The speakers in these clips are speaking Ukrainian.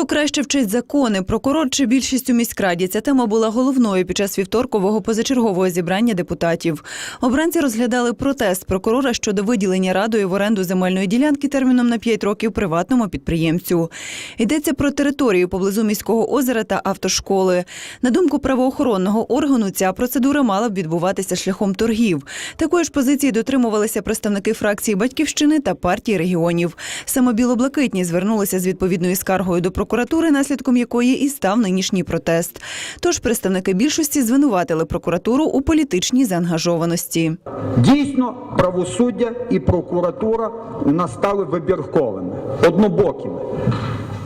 Хто краще вчить закони, прокурор чи більшість у міськраді? Ця тема була головною під час вівторкового позачергового зібрання депутатів. Обранці розглядали протест прокурора щодо виділення радою в оренду земельної ділянки терміном на 5 років приватному підприємцю. Йдеться про територію поблизу міського озера та автошколи. На думку правоохоронного органу, ця процедура мала б відбуватися шляхом торгів. Такої ж позиції дотримувалися представники фракції Батьківщини та партії регіонів. Саме білоблакитні звернулися з відповідною скаргою до прокуратури, наслідком якої і став нинішній протест. Тож представники більшості звинуватили прокуратуру у політичній заангажованості. Дійсно, правосуддя і прокуратура у нас стали вибірковими, однобокими.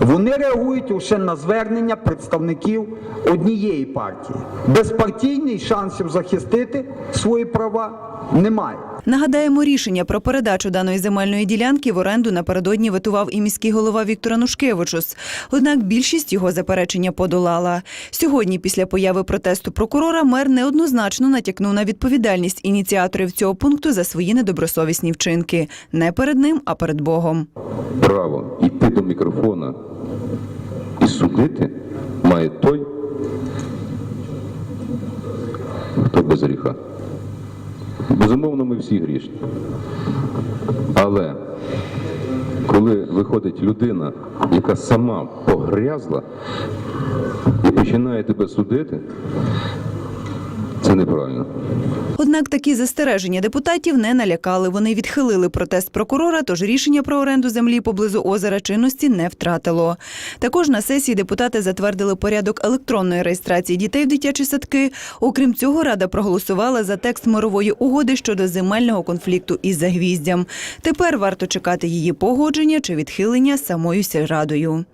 Вони реагують лише на звернення представників однієї партії. Безпартійний шансів захистити свої права немає. Нагадаємо, рішення про передачу даної земельної ділянки в оренду напередодні витував і міський голова Віктор Анушкевичус. Однак більшість його заперечення подолала. Сьогодні, після появи протесту прокурора, мер неоднозначно натякнув на відповідальність ініціаторів цього пункту за свої недобросовісні вчинки не перед ним, а перед Богом. Право йти до мікрофона і судити має той, хто без гріха. Безумовно, ми всі грішні. Але коли виходить людина, яка сама погрязла і починає тебе судити, це неправильно. Однак такі застереження депутатів не налякали. Вони відхилили протест прокурора, тож рішення про оренду землі поблизу озера чинності не втратило. Також на сесії депутати затвердили порядок електронної реєстрації дітей в дитячі садки. Окрім цього, рада проголосувала за текст мирової угоди щодо земельного конфлікту із загвіздям. Тепер варто чекати її погодження чи відхилення самою сільрадою.